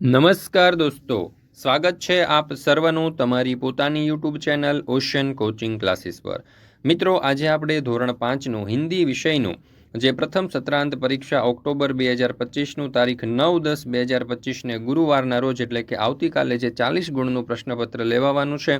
નમસ્કાર દોસ્તો, સ્વાગત છે આપ સર્વનું તમારી પોતાની YouTube channel Ocean Coaching Classes પર. મિત્રો, આજે આપણે ધોરણ પાંચનું હિન્દી વિષયનું, જે પ્રથમ સત્રાંત પરીક્ષા ઓક્ટોબર બે હજાર પચીસનું તારીખ નવ દસ બે હજાર પચીસને ગુરુવારના રોજ, એટલે કે આવતીકાલે જે ચાલીસ ગુણનું પ્રશ્નપત્ર લેવાવાનું છે,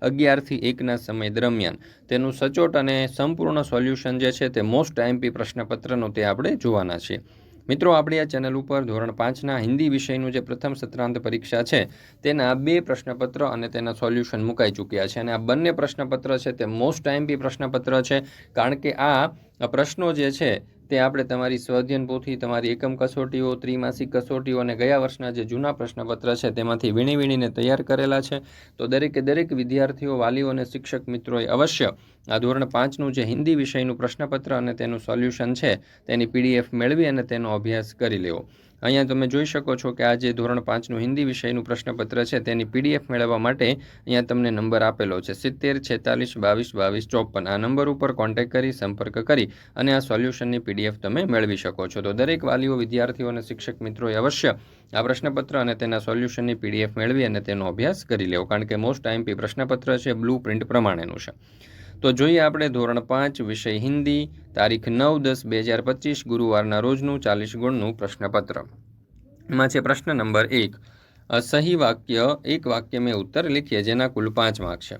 અગિયારથી એકના સમય દરમિયાન. તેનું સચોટ અને સંપૂર્ણ સોલ્યુશન જે છે તે મોસ્ટ આઈએમપી પ્રશ્નપત્રનો તે આપણે જોવાના છીએ. મિત્રો, આપણી આ ચેનલ ઉપર ધોરણ પાંચના હિન્દી વિષયનું જે પ્રથમ સત્રાંત પરીક્ષા છે, તેના બે પ્રશ્નપત્ર અને તેના સોલ્યુશન મુકાઈ ચૂક્યા છે. અને આ બંને પ્રશ્નપત્ર છે, તે મોસ્ટ આઈએમપી પ્રશ્નપત્ર છે, કારણ કે આ પ્રશ્નો જે છે તે આપણે તમારી સ્વાધ્યન પોથી તમારી એકમ કસોટીઓ, ત્રિમાસિક કસોટીઓ અને ગયા વર્ષના જે જૂના પ્રશ્નપત્ર છે તેમાંથી વીણી વીણીને તૈયાર કરેલા છે. તો દરેકે દરેક વિદ્યાર્થીઓ, વાલીઓ અને શિક્ષક મિત્રોએ અવશ્ય આ ધોરણ પાંચનું જે હિન્દી વિષયનું પ્રશ્નપત્ર અને તેનું સોલ્યુશન છે તેની પીડીએફ મેળવી અને તેનો અભ્યાસ કરી લેવો. અહીંયા તમે જોઈ શકો છો કે આ જે ધોરણ પાંચનું હિન્દી વિષયનું પ્રશ્નપત્ર છે, તેની પીડીએફ મેળવવા માટે અહીંયા તમને નંબર આપેલો છે. સિત્તેર, છેતાલીસ, બાવીસ બાવીસ, ચોપન. આ નંબર ઉપર કોન્ટેક્ટ કરી, સંપર્ક કરી અને આ સોલ્યુશનની પીડીએફ તમે મેળવી શકો છો. તો દરેક વાલીઓ, વિદ્યાર્થીઓ અને શિક્ષક મિત્રોએ અવશ્ય આ પ્રશ્નપત્ર અને તેના સોલ્યુશનની પીડીએફ મેળવી અને તેનો અભ્યાસ કરી લેવો. કારણ કે મોસ્ટ આઈએમપી પ્રશ્નપત્ર છે બ્લુ પ્રિન્ટ પ્રમાણેનું છે. તો જોઈએ આપણે ધોરણ પાંચ વિષય હિન્દી તારીખ નવ દસ બે હજાર પચીસ ગુરુવારના રોજનું ચાલીસ ગુણનું પ્રશ્નપત્ર એમાં છે પ્રશ્ન નંબર એક સહી વાક્ય એક વાક્ય મેં उत्तर लिखिए જેના કુલ પાંચ માર્ક છે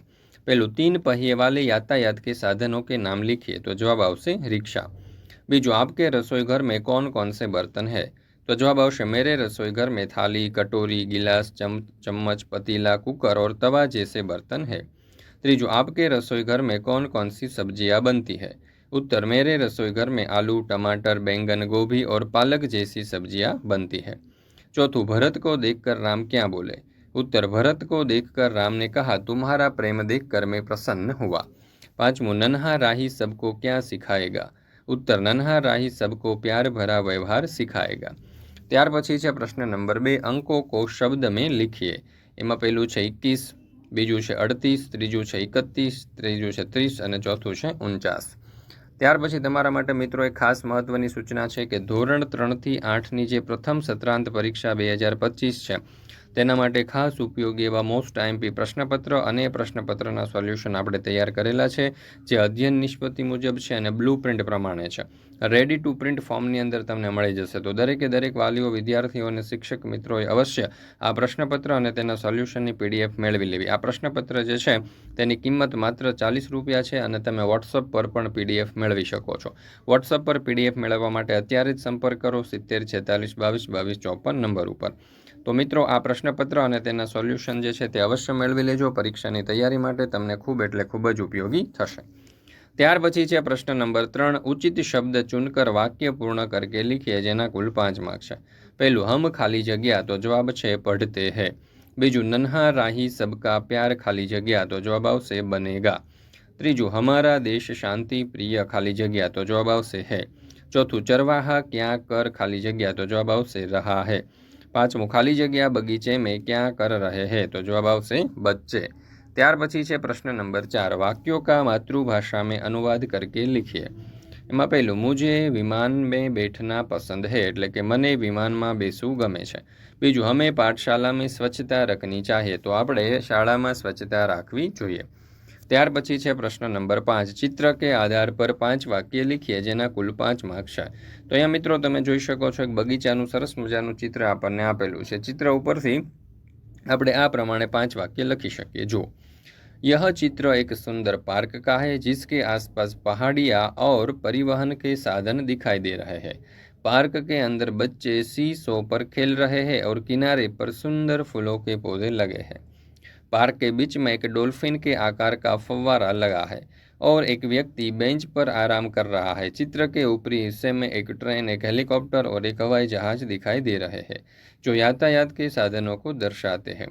પહેલું तीन पहिए वाले यातायात के साधनों के नाम लिखिए तो जवाब આવશે रिक्शा બીજું आपके रसोई घर में कौन कौन से बर्तन है तो जवाब આવશે मेरे रसोई घर में थाली कटोरी गिलास चम चम्मच पतीला कुकर और तवा जैसे बर्तन है त्रीजू आपके रसोई घर में कौन कौन सी सब्जियां बनती है उत्तर मेरे रसोई घर में आलू टमाटर बैंगन गोभी और पालक जैसी सब्जियां बनती है चौथू भरत को देखकर राम क्या बोले उत्तर भरत को देखकर राम ने कहा तुम्हारा प्रेम देखकर मैं प्रसन्न हुआ पांचवू नन्हा राही सबको क्या सिखाएगा उत्तर नन्हा राही सबको प्यार भरा व्यवहार सिखाएगा ત્યાર પછી છે પ્રશ્ન નંબર બે અંકો કો શબ્દ મેં લીખીએ એમાં પહેલું છે એકવીસ બીજું છે અડતીસ, ત્રીજું છે એકત્રીસ, ત્રીજું છે ત્રીસ અને ચોથું છે ઉનચાસ. ત્યાર પછી તમારા માટે મિત્રો એક ખાસ મહત્ત્વની સૂચના છે કે ધોરણ ત્રણથી આઠની જે પ્રથમ સત્રાંત પરીક્ષા બે હજાર પચીસ છે તેના માટે ખાસ ઉપયોગી એવા મોસ્ટ આઈએમપી પ્રશ્નપત્ર અને પ્રશ્નપત્રના સોલ્યુશન આપણે તૈયાર કરેલા છે, જે અધ્યયન નિષ્પત્તિ મુજબ છે અને બ્લુ પ્રિન્ટ પ્રમાણે છે. રેડી ટુ પ્રિન્ટ ફોર્મની અંદર તમને મળી જશે. તો દરેકે દરેક વાલીઓ, વિદ્યાર્થીઓ અને શિક્ષક મિત્રોએ અવશ્ય આ પ્રશ્નપત્ર અને તેના સોલ્યુશનની પીડીએફ મેળવી લેવી. આ પ્રશ્નપત્ર જે છે, તેની કિંમત માત્ર ચાલીસ રૂપિયા છે અને તમે વોટ્સઅપ પર પણ પીડીએફ મેળવી શકો છો. વોટ્સઅપ પર પીડીએફ મેળવવા માટે અત્યારે જ સંપર્ક કરો સિત્તેર છેતાલીસ બાવીસ બાવીસ ચોપન નંબર ઉપર. તો મિત્રો, આ પ્રશ્નપત્ર અને તેના સોલ્યુશન જે છે તે અવશ્ય મેળવી લેજો. પરીક્ષાની તૈયારી માટે તમને ખૂબ એટલે ખૂબ જ ઉપયોગી થશે. ત્યાર પછી છે પ્રશ્ન નંબર ત્રણ. ઉચિત શબ્દ ચૂનકર વાક્ય પૂર્ણ કરકે લીખીએ જેના કુલ પાંચ માર્ક છે. પહેલું, હમ ખાલી જગ્યા, તો જવાબ છે પઢતે હે. બીજું, નન્હા રાહી સબકા પ્યાર ખાલી જગ્યા, તો જવાબ આવશે બનેગા. ત્રીજું, હમારા દેશ શાંતિ પ્રિય ખાલી જગ્યા, તો જવાબ આવશે હે. ચોથું, ચરવાહા ક્યાં કર ખાલી જગ્યા, તો જવાબ આવશે રહા હે. પાંચમું ખાલી જગ્યા બગીચે મેં ક્યાં કર રહે હે તો જવાબ આવશે બચ્ચે. ત્યાર પછી છે પ્રશ્ન નંબર ચાર. વાક્યો કા માતૃભાષા મેં અનુવાદ કરકે લીખીએ. એમાં પહેલું, મુજે વિમાન મેં બેઠના પસંદ હે એટલે કે મને વિમાનમાં બેસવું ગમે છે. બીજું અમે પાઠશાલા સ્વચ્છતા રખની ચાહીએ તો આપણે શાળામાં સ્વચ્છતા રાખવી જોઈએ. ત્યાર પછી છે પ્રશ્ન નંબર પાંચ ચિત્ર કે આધાર પર પાંચ વાક્ય લીખીએ જેના કુલ પાંચ માર્ક છે તો અહીંયા મિત્રો તમે જોઈ શકો છો એક બગીચાનું સરસ મજાનું ચિત્ર આપણને આપેલું છે ચિત્ર ઉપરથી આપણે આ પ્રમાણે પાંચ વાક્ય લખી શકીએ જો यह चित्र एक सुंदर पार्क का है जिसके आसपास पहाड़ियाँ और परिवहन के साधन दिखाई दे रहे हैं पार्क के अंदर बच्चे सी सो पर खेल रहे हैं और किनारे पर सुंदर फूलों के पौधे लगे हैं पार्क के बीच में एक डॉल्फिन के आकार का फव्वारा लगा है और एक व्यक्ति बेंच पर आराम कर रहा है। चित्र के ऊपरी हिस्से में एक ट्रेन, एक हेलीकॉप्टर और एक हवाई जहाज़ दिखाई दे रहे हैं, जो यातायात के साधनों को दर्शाते हैं।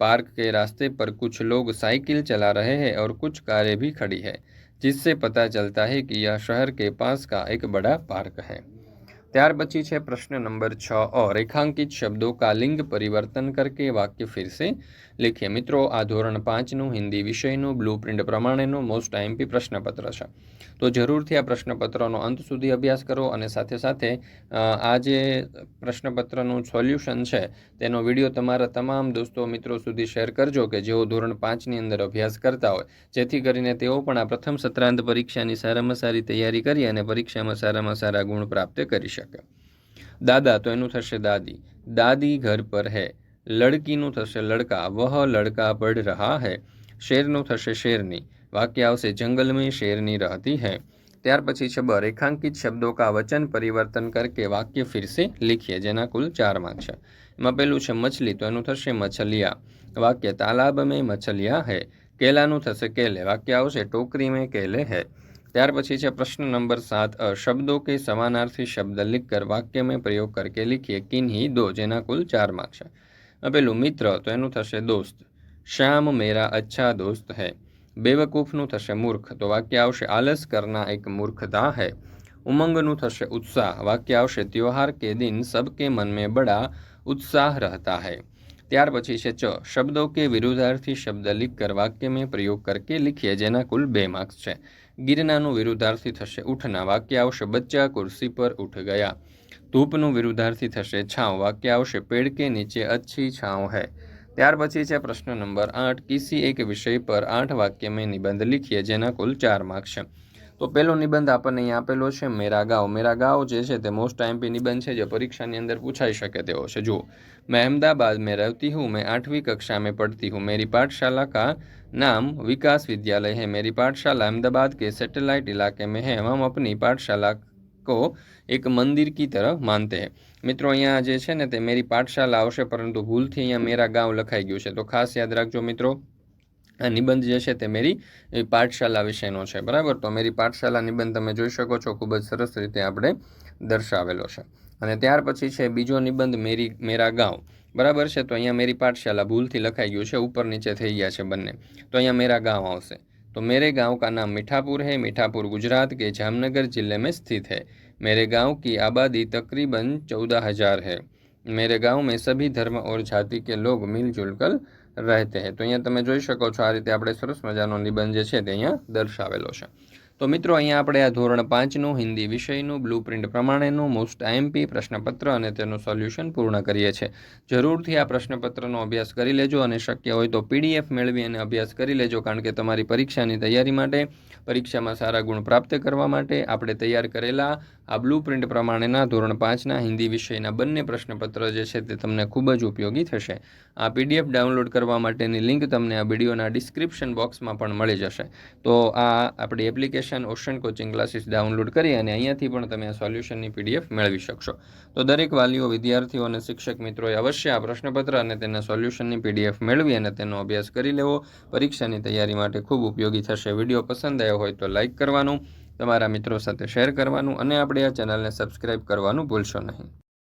पार्क के रास्ते पर कुछ लोग साइकिल चला रहे हैं और कुछ कारें भी खड़ी है, जिससे पता चलता है कि यह शहर के पास का एक बड़ा पार्क है। ત્યાર પછી છે પ્રશ્ન નંબર છ. અ. રેખાંકિત શબ્દો કા લિંગ પરિવર્તન કરકે વાક્ય ફિરસે? લખીએ, મિત્રો, આ ધોરણ પાંચનું હિન્દી વિષયનું બ્લુ પ્રિન્ટ પ્રમાણેનું મોસ્ટ આઈએમપી પ્રશ્નપત્ર છે. તો જરૂરથી આ પ્રશ્નપત્રનો અંત સુધી અભ્યાસ કરો અને સાથે સાથે આ જે પ્રશ્નપત્રનું સોલ્યુશન છે, તેનો વીડિયો તમારા તમામ દોસ્તો મિત્રો સુધી શેર કરજો કે જેઓ ધોરણ પાંચની અંદર અભ્યાસ કરતા હોય. જેથી કરીને તેઓ પણ આ પ્રથમ સત્રાંત પરીક્ષાની સારામાં સારી તૈયારી કરી અને પરીક્ષામાં સારામાં સારા ગુણ પ્રાપ્ત કરી શકે. શકે. દાદા, તો એનું થશે દાદી. દાદી ઘર પર હે. લડકીનું થશે લડકા. વહ લડકા પડ રહા હે. શેરનું થશે શેરની. વાક્ય આવશે જંગલ શેરની રહતી હૈ. ત્યાર પછી છબ, રેખાંકિત શબ્દો કા વચન પરિવર્તન કરકે વાક્ય ફિરસે લીખીએ, જેના કુલ ચારમાં છે. એમાં પહેલું છે મછલી, તો એનું થશે મછલિયા. વાક્ય તાલાબ મેં મછલિયા હૈ. કેલાનું થશે કેલે. વાક્ય આવશે ટોકરી મેં કેલે હૈ. ત્યાર પછી છે પ્રશ્ન નંબર સાત શબ્દો કે સમાનાર્થી શબ્દ લીખકર વાક્ય મેં પ્રયોગ કરકે લીખીએ, કિન્હી દો, જેના કુલ ચાર માર્ક છે. પેલું મિત્ર, તો એનું થશે દોસ્ત. શ્યામ મેરા અચ્છા દોસ્ત હૈ. બેવકૂફનું થશે મૂર્ખ, તો વાક્ય આવશે આલસ કરના એક મૂર્ખતા હૈ. ઉમંગનું થશે ઉત્સાહ, વાક્ય આવશે ત્યોહાર કે દિન સબકે મન મેં બડા ઉત્સાહ રહેતા હૈ. ત્યાર પછી છે ચ, શબ્દો કે વિરુદ્ધાર્થી શબ્દ લીખ કર વાક્ય મેં પ્રયોગ કરકે લીખીએ, જેના કુલ બે માર્ક્સ છે. ગિરનાનું વિરુદ્ધાર્થી થશે. ઉઠના વાક્ય આવશે બચ્ચા કુર્સી પર ઉઠ ગયા. ધૂપનું વિરુદ્ધાર્થી થશે. છાંવ વાક્ય આવશે પેડ કે નીચે અચ્છી છાંવ હૈ. ત્યાર પછી છે પ્રશ્ન નંબર આઠ. કિસી એક વિષય પર આઠ વાક્ય મેં નિબંધ લીખીએ, જેના કુલ ચાર માર્ક્સ છે. તો પહેલો નિબંધ આપણને અહીંયા આપેલો છે મેરા ગાંવ મેરા ગાંવ જે છે તે મોસ્ટ આઈએમપી નિબંધ છે જે પરીક્ષાની અંદર પૂછાઈ શકે તેવો છે જુઓ मैं अहमदाबाद में रहती हूँ मैं आठवीं कक्षा में पढ़ती हूँ मेरी पाठशाला का नाम विकास विद्यालय है मेरी पाठशाला अहमदाबाद के सैटेलाइट इलाके में है हम अपनी पाठशाला को એક મંદિર કી તરફ માનતે હૈ મિત્રો અહીંયા જે છે ને તે મેરી પાઠશાલા આવશે પરંતુ ભૂલથી અહીંયા મેરા ગાંવ લખાઈ ગયું છે તો ખાસ યાદ રાખજો મિત્રો આ નિબંધ જે છે તે મેરી એ પાઠશાલા વિશેનો છે બરાબર તો મેરી પાઠશાલા નિબંધ તમે જોઈ શકો છો ખૂબ જ સરસ રીતે આપણે દર્શાવેલો છે અને ત્યાર પછી છે બીજો નિબંધ મેરી મેરા ગાંવ બરાબર છે તો અહીંયા મેરી પાઠશાલા ભૂલથી લખાઈ ગયું છે ઉપર નીચે થઈ ગયા છે બંને તો અહીંયા મેરા ગાંવ આવશે तो मेरे गांव का नाम मीठापुर है मीठापुर गुजरात के जामनगर जिले में स्थित है मेरे गांव की आबादी तकरीबन चौदह हजार है मेरे गांव में सभी धर्म और जाति के लोग मिलजुल कर રહેતે હે. તો અહીંયા તમે જોઈ શકો છો આ રીતે આપણે સરસ મજાનો નિબંધ જે છે તે અહીંયા દર્શાવેલો છે. તો મિત્રો, અહીંયા આપણે આ ધોરણ પાંચનું હિન્દી વિષયનું બ્લુ પ્રિન્ટ પ્રમાણેનું મોસ્ટ આઈએમપી પ્રશ્નપત્ર અને તેનું સોલ્યુશન પૂર્ણ કરીએ છીએ. જરૂરથી આ પ્રશ્નપત્રનો અભ્યાસ કરી લેજો અને શક્ય હોય તો પીડીએફ મેળવી અને અભ્યાસ કરી લેજો, કારણ કે તમારી પરીક્ષાની તૈયારી માટે, પરીક્ષામાં સારા ગુણ પ્રાપ્ત કરવા માટે આપણે તૈયાર કરેલા આ બ્લુ પ્રિન્ટ પ્રમાણેના ધોરણ પાંચના હિન્દી વિષયના બંને પ્રશ્નપત્ર જે છે તે તમને ખૂબ જ ઉપયોગી થશે. આ પીડીએફ ડાઉનલોડ કરવા માટેની લિંક તમને આ વિડીયોના ડિસ્ક્રિપ્શન બોક્સમાં પણ મળી જશે. તો આ આપણી application Ocean Coaching Classes download કરી અને અહીંયાથી પણ તમે આ સોલ્યુશનની પીડીએફ મેળવી શકશો. તો દરેક વાલીઓ, વિદ્યાર્થીઓ અને શિક્ષક મિત્રોએ અવશ્ય આ પ્રશ્નપત્ર અને તેના સોલ્યુશનની પીડીએફ મેળવી અને તેનો અભ્યાસ કરી લેવો. પરીક્ષાની તૈયારી માટે ખૂબ ઉપયોગી થશે. વીડિયો પસંદ આવ્યો હોય તો લાઇક કરવાનું. તમારા મિત્રો સાથે શેર કરવાનું અને આપણે આ ચેનલને સબસ્ક્રાઇબ કરવાનું ભૂલશો નહીં.